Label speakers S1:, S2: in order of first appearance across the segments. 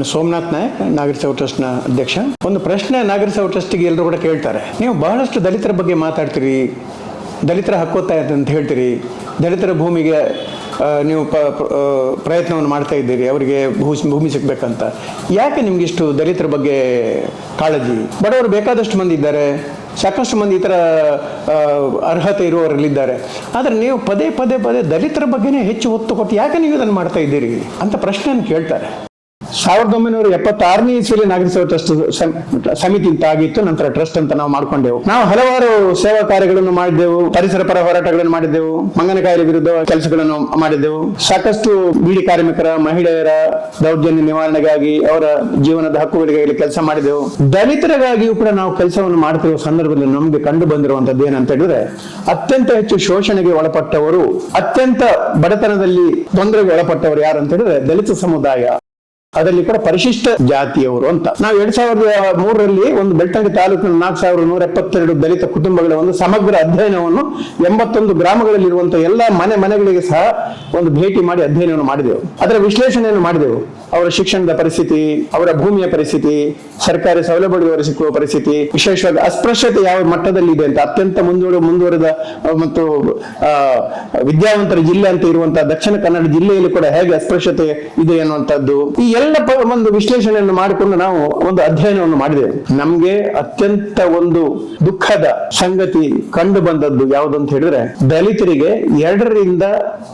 S1: ನಾನು ಸೋಮನಾಥ್ ನಾಯಕ್ ನಾಗರಿಕ ಸೇವಾ ಟ್ರಸ್ಟ್ನ ಅಧ್ಯಕ್ಷ. ಒಂದು ಪ್ರಶ್ನೆ ನಾಗರ ಸೇವಾ ಟ್ರಸ್ಟಿಗೆ ಎಲ್ಲರೂ ಕೂಡ ಕೇಳ್ತಾರೆ. ನೀವು ಬಹಳಷ್ಟು ದಲಿತರ ಬಗ್ಗೆ ಮಾತಾಡ್ತೀರಿ, ದಲಿತರ ಹಕ್ಕೊತ್ತಾಯ ಅಂತ ಹೇಳ್ತೀರಿ, ದಲಿತರ ಭೂಮಿಗೆ ನೀವು ಪ ಪ್ರಯತ್ನವನ್ನು ಮಾಡ್ತಾ ಇದ್ದೀರಿ, ಅವರಿಗೆ ಭೂ ಭೂಮಿ ಸಿಗ್ಬೇಕಂತ. ಯಾಕೆ ನಿಮ್ಗೆ ಇಷ್ಟು ದಲಿತರ ಬಗ್ಗೆ ಕಾಳಜಿ? ಬಡವರು ಬೇಕಾದಷ್ಟು ಮಂದಿ ಇದ್ದಾರೆ, ಸಾಕಷ್ಟು ಮಂದಿ ಈ ಥರ ಅರ್ಹತೆ ಇರುವವರಲ್ಲಿದ್ದಾರೆ. ಆದರೆ ನೀವು ಪದೇ ಪದೇ ಪದೇ ದಲಿತರ ಬಗ್ಗೆನೇ ಹೆಚ್ಚು ಒತ್ತು ಕೊಟ್ಟು ಯಾಕೆ ನೀವು ಇದನ್ನು ಮಾಡ್ತಾ ಇದ್ದೀರಿ ಅಂತ ಪ್ರಶ್ನೆಯನ್ನು ಕೇಳ್ತಾರೆ. ಸಾವಿರದ ಒಂಬೈನೂರ ಎಪ್ಪತ್ತಾರನೇ ಇಸ್ವಿಯಲ್ಲಿ ನಾಗರಿಕ ಸೇವಾ ಟ್ರಸ್ಟ್ ಸಮಿತಿ ಅಂತ ಆಗಿತ್ತು ನಂತರ ಟ್ರಸ್ಟ್ ಅಂತ ನಾವು ಮಾಡ್ಕೊಂಡೆವು. ನಾವು ಹಲವಾರು ಸೇವಾ ಕಾರ್ಯಗಳನ್ನು ಮಾಡಿದ್ದೆವು, ಪರಿಸರ ಪರ ಹೋರಾಟಗಳನ್ನು ಮಾಡಿದ್ದೆವು ಮಂಗನ ಕಾಯಿಲೆ ವಿರುದ್ಧ ಕೆಲಸಗಳನ್ನು ಮಾಡಿದ್ದೆವು. ಸಾಕಷ್ಟು ಬೀಡಿ ಕಾರ್ಮಿಕರ, ಮಹಿಳೆಯರ ದೌರ್ಜನ್ಯ ನಿವಾರಣೆಗಾಗಿ, ಅವರ ಜೀವನದ ಹಕ್ಕುಗಳಿಗಾಗಿ ಕೆಲಸ ಮಾಡಿದೆವು ದಲಿತರಿಗಾಗಿಯೂ ಕೂಡ ನಾವು ಕೆಲಸವನ್ನು ಮಾಡುತ್ತಿರುವ ಸಂದರ್ಭದಲ್ಲಿ ನಮಗೆ ಕಂಡು ಬಂದಿರುವಂತದ್ದು ಏನಂತ ಹೇಳಿದ್ರೆ, ಅತ್ಯಂತ ಹೆಚ್ಚು ಶೋಷಣೆಗೆ ಒಳಪಟ್ಟವರು, ಅತ್ಯಂತ ಬಡತನದಲ್ಲಿ ತೊಂದರೆಗೆ ಒಳಪಟ್ಟವರು ಯಾರು ಅಂತ ಹೇಳಿದ್ರೆ, ದಲಿತ ಸಮುದಾಯ. ಅದರಲ್ಲಿ ಕೂಡ ಪರಿಶಿಷ್ಟ ಜಾತಿಯವರು ಅಂತ. ನಾವು ಎರಡ್ ಸಾವಿರದ ಮೂರರಲ್ಲಿ ಒಂದು ಬೆಳ್ತಂಗಿ ತಾಲೂಕಿನ ನಾಲ್ಕು ಸಾವಿರದ ನೂರ ಎಪ್ಪತ್ತೆರಡು ದಲಿತ ಕುಟುಂಬಗಳ ಒಂದು ಸಮಗ್ರ ಅಧ್ಯಯನವನ್ನು ಎಂಬತ್ತೊಂದು ಗ್ರಾಮಗಳಲ್ಲಿರುವಂತಹ ಎಲ್ಲ ಮನೆ ಮನೆಗಳಿಗೆ ಸಹ ಒಂದು ಭೇಟಿ ಮಾಡಿ ಅಧ್ಯಯನವನ್ನು ಮಾಡಿದೆವು. ಅದರ ವಿಶ್ಲೇಷಣೆಯನ್ನು ಮಾಡಿದೆವು. ಅವರ ಶಿಕ್ಷಣದ ಪರಿಸ್ಥಿತಿ ಅವರ ಭೂಮಿಯ ಪರಿಸ್ಥಿತಿ ಸರ್ಕಾರಿ ಸೌಲಭ್ಯಗಳು ಸಿಕ್ಕುವ ಪರಿಸ್ಥಿತಿ ವಿಶೇಷವಾಗಿ ಅಸ್ಪೃಶ್ಯತೆ ಯಾವ ಮಟ್ಟದಲ್ಲಿ ಇದೆ ಅಂತ ಅತ್ಯಂತ ಮುಂದುವರೆ ಮುಂದುವರೆದ ಮತ್ತು ಆ, ವಿದ್ಯಾವಂತರ ಜಿಲ್ಲೆ ಅಂತ ಇರುವಂತಹ ದಕ್ಷಿಣ ಕನ್ನಡ ಜಿಲ್ಲೆಯಲ್ಲಿ ಕೂಡ ಹೇಗೆ ಅಸ್ಪೃಶ್ಯತೆ ಇದೆ ಅನ್ನುವಂಥದ್ದು ಈ ಪ- ಒಂದು ವಿಶ್ಲೇಷಣೆಯನ್ನು ಮಾಡಿಕೊಂಡು ನಾವು ಒಂದು ಅಧ್ಯಯನವನ್ನು ಮಾಡಿದೆ ನಮ್ಗೆ ಅತ್ಯಂತ ಒಂದು ದುಃಖದ ಸಂಗತಿ ಕಂಡು ಬಂದದ್ದು ಯಾವುದು ಅಂತ ಹೇಳಿದ್ರೆ, ದಲಿತರಿಗೆ ಎರಡರಿಂದ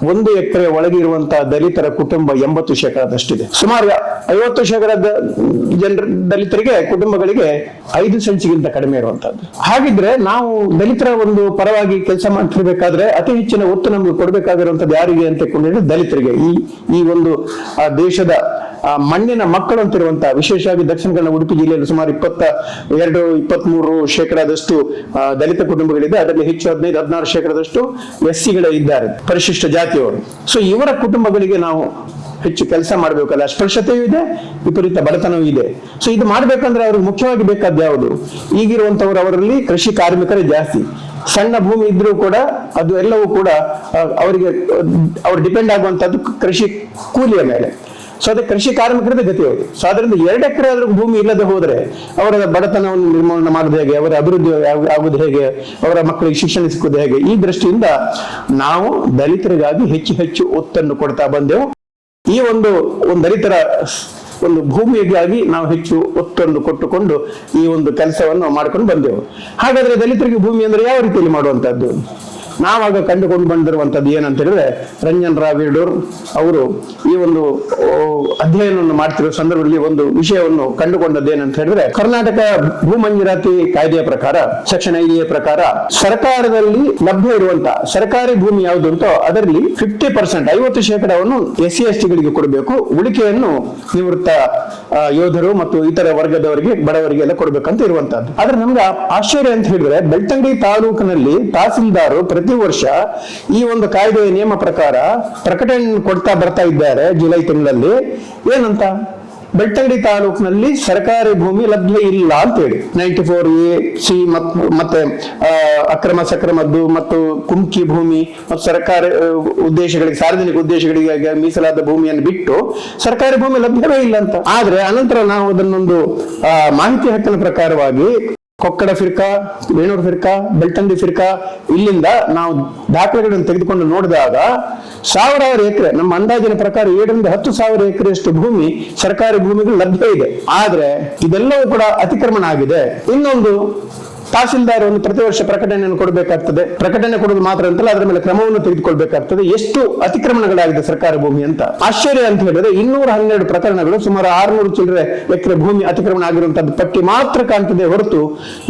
S1: ಒಂದು ಎಕರೆ ಒಳಗೆ ಇರುವಂತಹ ದಲಿತರ ಕುಟುಂಬ ಎಂಬತ್ತು ಶೇಕಡದಷ್ಟಿದೆ. ಸುಮಾರು ಐವತ್ತು ಶೇಕಡದ ಜನರ, ದಲಿತರಿಗೆ, ಕುಟುಂಬಗಳಿಗೆ ಐದು ಸಂಚಿಗಿಂತ ಕಡಿಮೆ ಇರುವಂತದ್ದು ಹಾಗಿದ್ರೆ ನಾವು ದಲಿತರ ಒಂದು ಪರವಾಗಿ ಕೆಲಸ ಮಾಡ್ತಿರ್ಬೇಕಾದ್ರೆ ಅತಿ ಹೆಚ್ಚಿನ ಒತ್ತು ನಮ್ಗೆ ಕೊಡಬೇಕಾಗಿರುವಂತದ್ದು ಯಾರಿಗೆ ಅಂತ ಹೇಳಿದ್ರೆ ದಲಿತರಿಗೆ. ಈ ಈ ಒಂದು, ಆ ದೇಶದ ಮಣ್ಣಿನ ಮಕ್ಕಳು ಅಂತಿರುವಂತ ವಿಶೇಷವಾಗಿ ದಕ್ಷಿಣ ಕನ್ನಡ, ಉಡುಪಿ ಜಿಲ್ಲೆಯಲ್ಲಿ ಸುಮಾರು ಇಪ್ಪತ್ತ, ಎರಡು ಇಪ್ಪತ್ತ್ ಮೂರು ಶೇಕಡಾದಷ್ಟು ದಲಿತ ಕುಟುಂಬಗಳಿದೆ. ಅದರಲ್ಲಿ ಹೆಚ್ಚು ಹದಿನೈದು, ಹದಿನಾರು ಶೇಕಡದಷ್ಟು ಎಸ್ ಸಿಗಳು ಇದ್ದಾರೆ, ಪರಿಶಿಷ್ಟ ಜಾತಿಯವರು. ಸೊ ಇವರ ಕುಟುಂಬಗಳಿಗೆ ನಾವು ಹೆಚ್ಚು ಕೆಲಸ ಮಾಡಬೇಕಲ್ಲ. ಅಸ್ಪೃಶ್ಯತೆಯೂ ಇದೆ, ವಿಪರೀತ ಬಡತನವೂ ಇದೆ. ಸೊ ಇದು ಮಾಡ್ಬೇಕಂದ್ರೆ ಅವ್ರಿಗೆ ಮುಖ್ಯವಾಗಿ ಬೇಕಾದ ಯಾವುದು? ಈಗಿರುವಂತವ್ರು ಅವರಲ್ಲಿ ಕೃಷಿ ಕಾರ್ಮಿಕರೇ ಜಾಸ್ತಿ. ಸಣ್ಣ ಭೂಮಿ ಇದ್ರೂ ಕೂಡ ಅದು ಎಲ್ಲವೂ ಕೂಡ ಅವರಿಗೆ, ಅವ್ರು ಡಿಪೆಂಡ್ ಆಗುವಂತದ್ದು ಕೃಷಿ ಕೂಲಿಯ ಮೇಲೆ. ಸೊ ಅದೇ ಕೃಷಿ ಕಾರ್ಮಿಕರದ ಗತಿ ಹೌದು. ಸೊ ಅದರಿಂದ ಎರಡು ಎಕರೆ ಆದ್ರೂ ಭೂಮಿ ಇಲ್ಲದೆ ಹೋದ್ರೆ ಅವರ ಬಡತನವನ್ನು ನಿರ್ಮೂಲನೆ ಮಾಡೋದು ಹೇಗೆ, ಅವರ ಅಭಿವೃದ್ಧಿ ಆಗ- ಆಗುವುದು ಹೇಗೆ, ಅವರ ಮಕ್ಕಳಿಗೆ ಶಿಕ್ಷಣ ಸಿಕ್ಕುವುದು ಹೇಗೆ, ಈ ದೃಷ್ಟಿಯಿಂದ ನಾವು ದಲಿತರಿಗಾಗಿ ಹೆಚ್ಚು ಹೆಚ್ಚು ಒತ್ತನ್ನು ಕೊಡ್ತಾ ಬಂದೆವು. ಈ ಒಂದು ಒಂದು ದಲಿತರ ಒಂದು ಭೂಮಿಗಾಗಿ ನಾವು ಹೆಚ್ಚು ಒತ್ತನ್ನು ಕೊಟ್ಟುಕೊಂಡು ಈ ಒಂದು ಕೆಲಸವನ್ನು ಮಾಡ್ಕೊಂಡು ಬಂದೆವು. ಹಾಗಾದ್ರೆ ದಲಿತರಿಗೆ ಭೂಮಿ ಅಂದ್ರೆ ಯಾವ ರೀತಿಯಲ್ಲಿ ಮಾಡುವಂತದ್ದು ನಾವಾಗ ಕಂಡುಕೊಂಡು ಬಂದಿರುವಂತದ್ದು ಏನಂತ ಹೇಳಿದ್ರೆ ರಂಜನ್ ರಾವ್ ಇರ್ಡೂರ್ ಅವರು ಈ ಒಂದು ಅಧ್ಯಯನವನ್ನು ಮಾಡ್ತಿರುವ ಸಂದರ್ಭದಲ್ಲಿ ಒಂದು ವಿಷಯವನ್ನು ಕಂಡುಕೊಂಡದ್ದು ಏನಂತ ಹೇಳಿದ್ರೆ ಕರ್ನಾಟಕ ಭೂ ಮಂಜೂರಾತಿ ಕಾಯ್ದೆಯ ಪ್ರಕಾರ, ಸೆಕ್ಷನ್ ಐದಿಯ ಪ್ರಕಾರ ಸರ್ಕಾರದಲ್ಲಿ ಲಭ್ಯ ಇರುವಂತಹ ಸರ್ಕಾರಿ ಭೂಮಿ ಯಾವುದು ಅಂತ ಅದರಲ್ಲಿ ಫಿಫ್ಟಿ ಪರ್ಸೆಂಟ್ ಐವತ್ತು ಶೇಕಡವನ್ನು ಎಸ್ ಸಿ ಎಸ್ ಟಿಗಳಿಗೆ ಕೊಡಬೇಕು. ಉಳಿಕೆಯನ್ನು ನಿವೃತ್ತ ಯೋಧರು ಮತ್ತು ಇತರ ವರ್ಗದವರಿಗೆ, ಬಡವರಿಗೆ ಎಲ್ಲ ಕೊಡಬೇಕಂತ ಇರುವಂತದ್ದು ಆದ್ರೆ ನಮ್ಗೆ ಆಶ್ಚರ್ಯ ಅಂತ ಹೇಳಿದ್ರೆ ಬೆಳ್ತಂಗಡಿ ತಾಲೂಕಿನಲ್ಲಿ ತಹಸೀಲ್ದಾರ್ ವರ್ಷ ಈ ಒಂದು ಕಾಯ್ದೆಯ ನಿಯಮ ಪ್ರಕಾರ ಪ್ರಕಟಣೆ ಕೊಡ್ತಾ ಬರ್ತಾ ಇದ್ದಾರೆ ಜುಲೈ ತಿಂಗಳಲ್ಲಿ. ಏನಂತ? ಬೆಳ್ತಂಗಡಿ ತಾಲೂಕಿನಲ್ಲಿ ಸರ್ಕಾರಿ ಭೂಮಿ ಲಭ್ಯ ಇಲ್ಲ ಅಂತೇಳಿ. ನೈಂಟಿ ಫೋರ್ ಎ, ಸಿ ಮತ್ತೆ ಅಕ್ರಮ ಸಕ್ರಮದ್ದು ಮತ್ತು ಕುಮ್ಕಿ ಭೂಮಿ ಮತ್ತು ಸರ್ಕಾರಿ ಉದ್ದೇಶಗಳಿಗೆ, ಸಾರ್ವಜನಿಕ ಉದ್ದೇಶಗಳಿಗೆ ಮೀಸಲಾದ ಭೂಮಿಯನ್ನು ಬಿಟ್ಟು ಸರ್ಕಾರಿ ಭೂಮಿ ಲಭ್ಯವೇ ಇಲ್ಲ ಅಂತ. ಆದ್ರೆ ಅನಂತರ ನಾವು ಅದನ್ನೊಂದು ಮಾಹಿತಿ ಹಕ್ಕಿನ ಪ್ರಕಾರವಾಗಿ ಕೊಕ್ಕಡ ಫಿರ್ಕಾ ವೇಣೂರ್ ಫಿರ್ಕಾ ಬೆಳ್ತಂಡಿ ಫಿರ್ಕಾ, ಇಲ್ಲಿಂದ ನಾವು ದಾಖಲೆಗಳನ್ನು ತೆಗೆದುಕೊಂಡು ನೋಡಿದಾಗ ಸಾವಿರಾರು ಎಕರೆ, ನಮ್ಮ ಅಂದಾಜಿನ ಪ್ರಕಾರ ಏಳರಿಂದ ಹತ್ತು ಸಾವಿರ ಎಕರೆಯಷ್ಟು ಭೂಮಿ ಸರ್ಕಾರಿ ಭೂಮಿಗಳು ಲಭ್ಯ ಇದೆ. ಆದ್ರೆ ಇದೆಲ್ಲವೂ ಕೂಡ ಅತಿಕ್ರಮಣ ಆಗಿದೆ. ಇನ್ನೊಂದು ತಹಸೀಲ್ದಾರ್ ಒಂದು ಪ್ರತಿ ವರ್ಷ ಪ್ರಕಟಣೆಯನ್ನು ಕೊಡಬೇಕಾಗ್ತದೆ. ಪ್ರಕಟಣೆ ಕೊಡೋದು ಮಾತ್ರ ಅಂತಲ್ಲ, ಅದರ ಮೇಲೆ ಕ್ರಮವನ್ನು ತೆಗೆದುಕೊಳ್ಬೇಕಾಗ್ತದೆ. ಎಷ್ಟು ಅತಿಕ್ರಮಣಗಳಾಗಿದೆ ಸರ್ಕಾರ ಭೂಮಿ ಅಂತ. ಆಶ್ಚರ್ಯ ಅಂತ ಹೇಳಿದ್ರೆ ಇನ್ನೂರ ಹನ್ನೆರಡು ಪ್ರಕರಣಗಳು ಸುಮಾರು ಆರ್ನೂರು ಚಿಲ್ಲರೆ ಎಕರೆ ಭೂಮಿ ಅತಿಕ್ರಮಣ ಆಗಿರುವಂತದ್ದು ಪಟ್ಟಿ ಮಾತ್ರ ಕಾಣ್ತದೆ ಹೊರತು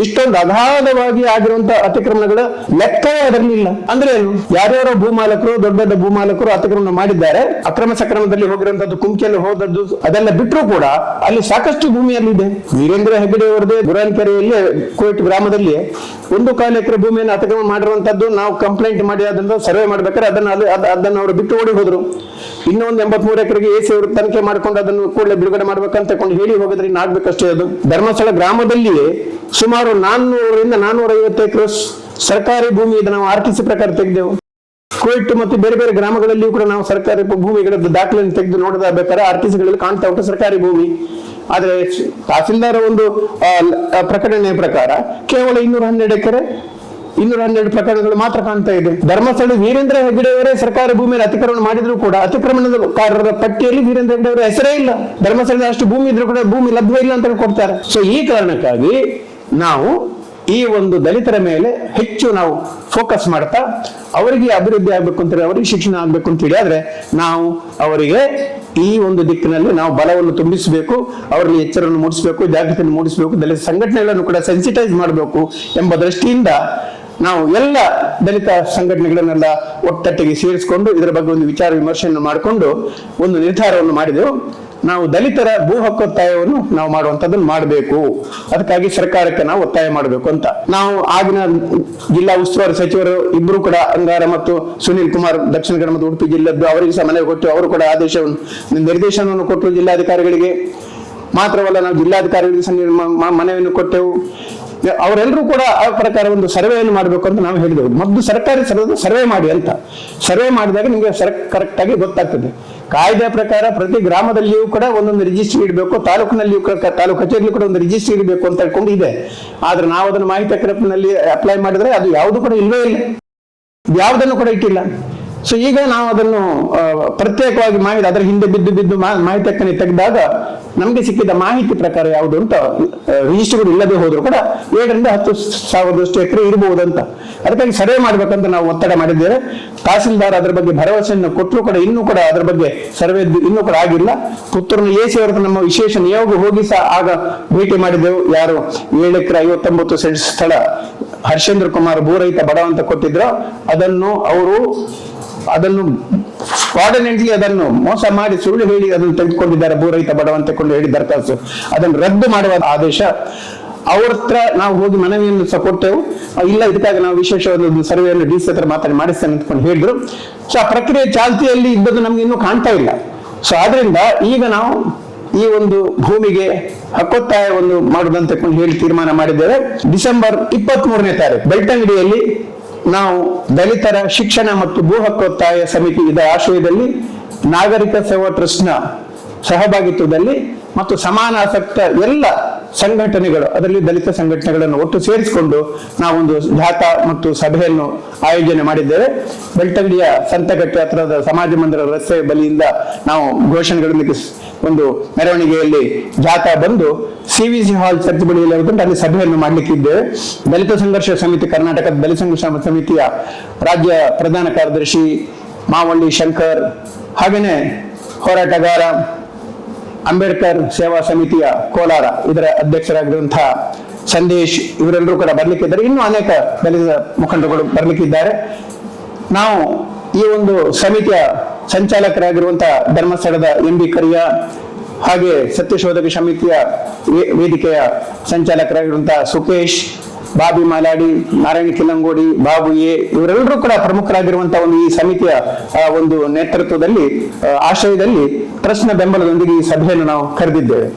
S1: ಇಷ್ಟೊಂದು ಅಗಾಧವಾಗಿ ಆಗಿರುವಂತಹ ಅತಿಕ್ರಮಣಗಳ ಲೆಕ್ಕವೇ ಅದರಲ್ಲಿ ಇಲ್ಲ. ಅಂದ್ರೆ ಏನು? ಯಾರ್ಯಾರೋ ಭೂಮಾಲಕರು, ದೊಡ್ಡ ದೊಡ್ಡ ಭೂಮಾಲಕರು ಅತಿಕ್ರಮಣ ಮಾಡಿದ್ದಾರೆ. ಅಕ್ರಮ ಸಕ್ರಮದಲ್ಲಿ ಹೋಗಿರುವಂತದ್ದು ಕುಂಕಿಯಲ್ಲಿ ಹೋದದ್ದು, ಅದೆಲ್ಲ ಬಿಟ್ಟರು ಕೂಡ ಅಲ್ಲಿ ಸಾಕಷ್ಟು ಭೂಮಿಯಲ್ಲಿ ಇದೆ ವೀರೇಂದ್ರ ಹೆಗಡೆ ಅವರದೇ ಗುರಾನ್ಕೆರೆಯಲ್ಲಿ ಕೋಟ್ ಗ್ರಾಮದಲ್ಲಿ ಒಂದು ಕಾಲು ಎಕರೆ ಭೂಮಿಯನ್ನು ಅತಿಕ್ರಮಣ ಮಾಡಿರುವಂತದ್ದು ನಾವು ಕಂಪ್ಲೇಂಟ್ ಮಾಡಿ, ಅದನ್ನು ಸರ್ವೆ ಮಾಡ್ಬೇಕಾದ್ರೆ ಅದನ್ನ ಅದನ್ನ ಅವರು ಬಿಟ್ಟು ಓಡಿ ಹೋದ್ರು. ಇನ್ನೊಂದು ಎಂಬತ್ಮೂರು ಎಕರೆಗೆ ಎಸಿ ಅವರು ತನಿಖೆ ಮಾಡ್ಕೊಂಡು ಅದನ್ನು ಕೂಡಲೇ ಬಿಡುಗಡೆ ಮಾಡ್ಬೇಕಂತ ಕೊಂಡು ಹೇಳಿ ಹೋಗಿದ್ರೆ ಆಗ್ಬೇಕಷ್ಟೇ ಅದು. ಧರ್ಮಸ್ಥಳ ಗ್ರಾಮದಲ್ಲಿ ಸುಮಾರು ನಾನ್ನೂರರಿಂದ ನಾನ್ನೂರ ಐವತ್ತು ಎಕರೆ ಸರ್ಕಾರಿ ಭೂಮಿ ಇದೆ ನಾವು ಆರ್ ಟಿ ಸಿ ಪ್ರಕಾರ ತೆಗೆದೆವು. ಕುವೆಟ್ ಮತ್ತು ಬೇರೆ ಬೇರೆ ಗ್ರಾಮಗಳಲ್ಲಿಯೂ ಕೂಡ ನಾವು ಸರ್ಕಾರಿ ಭೂಮಿಗಳ ದಾಖಲೆಯನ್ನು ತೆಗೆದು ನೋಡಿದ ಬೇಕಾದ್ರೆ ಆರ್ ಟಿ ಸಿಗಳಲ್ಲಿ ಕಾಣ್ತಾ ಉಂಟು ಸರ್ಕಾರಿ ಭೂಮಿ. ಆದ್ರೆ ತಹಸೀಲ್ದಾರ ಒಂದು ಪ್ರಕಟಣೆ ಪ್ರಕಾರ ಕೇವಲ ಇನ್ನೂರ ಹನ್ನೆರಡು ಎಕರೆ ಇನ್ನೂರ ಹನ್ನೆರಡು ಪ್ರಕರಣಗಳು ಮಾತ್ರ ಕಾಣ್ತಾ ಇದೆ. ಧರ್ಮಸ್ಥಳ ವೀರೇಂದ್ರ ಹೆಗ್ಗಡೆಯವರೇ ಸರ್ಕಾರಿ ಭೂಮಿಯಲ್ಲಿ ಅತಿಕ್ರಮಣ ಮಾಡಿದ್ರು ಕೂಡ ಅತಿಕ್ರಮಣಕಾರರ ಪಟ್ಟಿಯಲ್ಲಿ ವೀರೇಂದ್ರ ಹೆಗ್ಗಡೆ ಅವರ ಹೆಸರೇ ಇಲ್ಲ. ಧರ್ಮಸ್ಥಳದ ಅಷ್ಟು ಭೂಮಿ ಇದ್ರೂ ಕೂಡ ಭೂಮಿ ಲಭ್ಯ ಇಲ್ಲ ಅಂತ ಕೊಡ್ತಾರೆ. ಸೊ ಈ ಕಾರಣಕ್ಕಾಗಿ ನಾವು ಈ ಒಂದು ದಲಿತರ ಮೇಲೆ ಹೆಚ್ಚು ನಾವು ಫೋಕಸ್ ಮಾಡ್ತಾ ಅವರಿಗೆ ಅಭಿವೃದ್ಧಿ ಆಗ್ಬೇಕು ಅಂತ ಹೇಳಿ, ಅವರಿಗೆ ಶಿಕ್ಷಣ ಆಗ್ಬೇಕು ಅಂತ ಹೇಳಿ. ಆದ್ರೆ ನಾವು ಅವರಿಗೆ ಈ ಒಂದು ದಿಕ್ಕಿನಲ್ಲಿ ನಾವು ಬಲವನ್ನು ತುಂಬಿಸಬೇಕು, ಅವರಲ್ಲಿ ಎಚ್ಚರವನ್ನು ಮೂಡಿಸಬೇಕು ಜಾಗೃತಿಯನ್ನು ಮೂಡಿಸಬೇಕು, ದಲಿತ ಸಂಘಟನೆಗಳನ್ನು ಕೂಡ ಸೆನ್ಸಿಟೈಸ್ ಮಾಡಬೇಕು ಎಂಬ ದೃಷ್ಟಿಯಿಂದ ನಾವು ಎಲ್ಲ ದಲಿತ ಸಂಘಟನೆಗಳನ್ನೆಲ್ಲ ಒಟ್ಟೊಟ್ಟಿಗೆ ಸೇರಿಸಿಕೊಂಡು ಇದರ ಬಗ್ಗೆ ಒಂದು ವಿಚಾರ ವಿಮರ್ಶೆಯನ್ನು ಮಾಡಿಕೊಂಡು ಒಂದು ನಿರ್ಧಾರವನ್ನು ಮಾಡಿದೆವು. ನಾವು ದಲಿತರ ಭೂ ಹಕ್ಕೊತ್ತಾಯವನ್ನು ನಾವು ಮಾಡುವಂತದ್ದನ್ನು ಮಾಡಬೇಕು. ಅದಕ್ಕಾಗಿ ಸರ್ಕಾರಕ್ಕೆ ನಾವು ಒತ್ತಾಯ ಮಾಡಬೇಕು ಅಂತ. ನಾವು ಆಗಿನ ಜಿಲ್ಲಾ ಉಸ್ತುವಾರಿ ಸಚಿವರು ಇಬ್ರು ಕೂಡ ಅಂಗಾರ ಮತ್ತು ಸುನೀಲ್ ಕುಮಾರ್ ದಕ್ಷಿಣ ಕನ್ನಡ ಮತ್ತು ಉಡುಪಿ ಜಿಲ್ಲೆದ್ದು ಅವರಿಗೆ ಸಹ ಮನವಿ ಕೊಟ್ಟು ಅವರು ಕೂಡ ಆದೇಶವನ್ನು, ನಿರ್ದೇಶನವನ್ನು ಕೊಟ್ಟರು ಜಿಲ್ಲಾಧಿಕಾರಿಗಳಿಗೆ. ಮಾತ್ರವಲ್ಲ ನಾವು ಜಿಲ್ಲಾಧಿಕಾರಿಗಳಿಗೆ ಸಹ ಮನವಿಯನ್ನು ಕೊಟ್ಟೆವು. ಅವರೆಲ್ಲರೂ ಕೂಡ ಆ ಪ್ರಕಾರ ಒಂದು ಸರ್ವೆಯನ್ನು ಮಾಡಬೇಕು ಅಂತ ನಾವು ಹೇಳಿದೆವು. ಮೊದಲು ಸರ್ಕಾರಿ ಸರ್ವೆ ಮಾಡಿ ಅಂತ. ಸರ್ವೆ ಮಾಡಿದಾಗ ನಿಮಗೆ ಕರೆಕ್ಟ್ ಆಗಿ ಗೊತ್ತಾಗ್ತದೆ. ಕಾಯ್ದೆ ಪ್ರಕಾರ ಪ್ರತಿ ಗ್ರಾಮದಲ್ಲಿಯೂ ಕೂಡ ಒಂದೊಂದು ರಿಜಿಸ್ಟ್ರಿ ಇಡಬೇಕು, ತಾಲೂಕಿನಲ್ಲಿಯೂ ಕೂಡ ತಾಲೂಕು ಕಚೇರಿಯಲ್ಲಿ ಕೂಡ ಒಂದು ರಿಜಿಸ್ಟ್ರಿ ಇಡಬೇಕು ಅಂತ ಹೇಳ್ಕೊಂಡು ಇದೆ. ಆದ್ರೆ ನಾವು ಅದನ್ನು ಮಾಹಿತಿ ಕ್ರಮದಲ್ಲಿ ಅಪ್ಲೈ ಮಾಡಿದ್ರೆ ಅದು ಯಾವುದು ಕೂಡ ಇಲ್ವೇ ಇಲ್ಲ. ಯಾವುದನ್ನು ಕೂಡ ಇಟ್ಟಿಲ್ಲ. ಸೊ ಈಗ ನಾವು ಅದನ್ನು ಪ್ರತ್ಯೇಕವಾಗಿ ಮಾಹಿತಿ ಅದರ ಹಿಂದೆ ಬಿದ್ದು ಬಿದ್ದು ಮಾಹಿತಿ ತೆಗೆದಾಗ ನಮಗೆ ಸಿಕ್ಕಿದ ಮಾಹಿತಿ ಪ್ರಕಾರ ಯಾವುದು ಅಂತ ರಿಜಿಸ್ಟರ್ಗಳು ಇಲ್ಲದೆ ಹೋದ್ರು ಕೂಡ ಏಳರಿಂದ ಹತ್ತು ಸಾವಿರದಷ್ಟು ಎಕರೆ ಅಂತ ಅದಕ್ಕಾಗಿ ಸರ್ವೆ ಮಾಡಬೇಕಂತ ನಾವು ಒತ್ತಡ ಮಾಡಿದ್ದೇವೆ. ತಹಸೀಲ್ದಾರ್ ಅದರ ಬಗ್ಗೆ ಭರವಸೆಯನ್ನು ಕೊಟ್ಟರು ಕೂಡ, ಇನ್ನೂ ಕೂಡ ಅದರ ಬಗ್ಗೆ ಸರ್ವೆ ಇನ್ನೂ ಕೂಡ ಆಗಿಲ್ಲ. ಪುತ್ತೂರಿನ ಎ ಸಿ ಅವರ ನಮ್ಮ ವಿಶೇಷ ನಿಯೋಗ ಹೋಗಿ ಸಹ ಆಗ ಭೇಟಿ ಮಾಡಿದೆವು. ಯಾರು ಏಳು ಎಕರೆ ಐವತ್ತೊಂಬತ್ತು ಸೆಂಟ್ ಸ್ಥಳ ಹರ್ಷೇಂದ್ರ ಕುಮಾರ್ ಭೂರಹಿತ ಬಡ ಅಂತ ಕೊಟ್ಟಿದ್ರು. ಅದನ್ನು ಅವರು ಅದನ್ನು ಫ್ರಾಡನೆಂಟ್ಲಿ ಅದನ್ನು ಮೋಸ ಮಾಡಿ ಸುಳ್ಳು ಹೇಳಿ ಅದನ್ನು ತೆಗೆದುಕೊಂಡಿದ್ದಾರೆ ಭೂರಹಿತ ಬಡ ಅಂತ ಕೊಂಡು ಹೇಳಿ ದರಖಾಸ್ತು. ಅದನ್ನು ರದ್ದು ಮಾಡುವ ಆದೇಶ ಅವ್ರ ಹತ್ರ ನಾವು ಹೋಗಿ ಮನವಿಯನ್ನು ಸಹ ಕೊಟ್ಟೆವು. ಇಲ್ಲ, ಇದಕ್ಕಾಗಿ ನಾವು ವಿಶೇಷವಾದ ಒಂದು ಸರ್ವೆಯನ್ನು ಡಿ ಸಿ ಹತ್ರ ಮಾತಾಡಿ ಮಾಡಿಸ್ತೇನೆ ಅಂತಕೊಂಡು ಹೇಳಿದ್ರು. ಸೊ, ಆ ಪ್ರಕ್ರಿಯೆ ಚಾಲ್ತಿಯಲ್ಲಿ ಇದ್ದದ್ದು ನಮ್ಗೆ ಇನ್ನೂ ಕಾಣ್ತಾ ಇಲ್ಲ. ಸೊ, ಆದ್ರಿಂದ ಈಗ ನಾವು ಈ ಒಂದು ಭೂಮಿಗೆ ಹಕ್ಕೊತ್ತಾಯವನ್ನು ಮಾಡುದಂತ ಹೇಳಿ ತೀರ್ಮಾನ ಮಾಡಿದ್ದೇವೆ. ಡಿಸೆಂಬರ್ ಇಪ್ಪತ್ತ್ ಮೂರನೇ ತಾರೀಕು ಬೆಳ್ತಂಗಡಿಯಲ್ಲಿ ನಾವು ದಲಿತರ ಶಿಕ್ಷಣ ಮತ್ತು ಭೂ ಹಕ್ಕೊತ್ತಾಯ ಸಮಿತಿ ಇದರ ಆಶ್ರಯದಲ್ಲಿ ನಾಗರಿಕ ಸೇವಾ ಟ್ರಸ್ಟ್ನ ಸಹಭಾಗಿತ್ವದಲ್ಲಿ ಮತ್ತು ಸಮಾನ ಆಸಕ್ತ ಎಲ್ಲ ಸಂಘಟನೆಗಳು, ಅದರಲ್ಲಿ ದಲಿತ ಸಂಘಟನೆಗಳನ್ನು ಒಟ್ಟು ಸೇರಿಸಿಕೊಂಡು ನಾವೊಂದು ಜಾಥಾ ಮತ್ತು ಸಭೆಯನ್ನು ಆಯೋಜನೆ ಮಾಡಿದ್ದೇವೆ. ಬೆಳ್ತಂಗಡಿಯ ಸಂತಗಟ್ಟೆ ಹತ್ರದ ಸಮಾಜ ಮಂದಿರ ರಸ್ತೆ ಬಲಿಯಿಂದ ನಾವು ಘೋಷಣೆಗಳೊಂದಿಗೆ ಒಂದು ಮೆರವಣಿಗೆಯಲ್ಲಿ ಜಾಥಾ ಬಂದು C V C hall church ಹೋಗುಂಟು ಅಲ್ಲಿ ಸಭೆಯನ್ನು ಮಾಡಲಿಕ್ಕಿದ್ದೇವೆ. ದಲಿತ ಸಂಘರ್ಷ ಸಮಿತಿ ಕರ್ನಾಟಕ ದಲಿತ ಸಂಘರ್ಷ ಸಮಿತಿಯ ರಾಜ್ಯ ಪ್ರಧಾನ ಕಾರ್ಯದರ್ಶಿ ಮಾವಳ್ಳಿ ಶಂಕರ್, ಹಾಗೇನೆ ಹೋರಾಟಗಾರ ಅಂಬೇಡ್ಕರ್ ಸೇವಾ ಸಮಿತಿಯ ಕೋಲಾರ ಇದರ ಅಧ್ಯಕ್ಷರಾಗಿರುವಂತಹ ಸಂದೇಶ್ ಇವರೆಲ್ಲರೂ ಕೂಡ ಬರ್ಲಿಕ್ಕಿದ್ದಾರೆ. ಇನ್ನೂ ಅನೇಕ ದಲಿತ ಮುಖಂಡರುಗಳು ಬರ್ಲಿಕ್ಕಿದ್ದಾರೆ. ನಾವು ಈ ಒಂದು ಸಮಿತಿಯ ಸಂಚಾಲಕರಾಗಿರುವಂತಹ ಧರ್ಮಸ್ಥಳದ ಎಂ ಬಿ ಕರಿಯ ಹಾಗೆ ಸತ್ಯಶೋಧಕ ಸಮಿತಿಯ ವೇದಿಕೆಯ ಸಂಚಾಲಕರಾಗಿರುವಂತಹ ಸುಕೇಶ್ ಬಾಬಿ ಮಾಲಾಡಿ, ನಾರಾಯಣ ಕಿಲಂಗೋಡಿ ಬಾಬು ಎ, ಇವರೆಲ್ಲರೂ ಕೂಡ ಪ್ರಮುಖರಾಗಿರುವಂತಹ ಒಂದು ಈ ಸಮಿತಿಯ ಒಂದು ನೇತೃತ್ವದಲ್ಲಿ ಆಶ್ರಯದಲ್ಲಿ ಟ್ರಸ್ಟ್ನ ಬೆಂಬಲದೊಂದಿಗೆ ಈ ಸಭೆಯನ್ನು ನಾವು ಕರೆದಿದ್ದೇವೆ.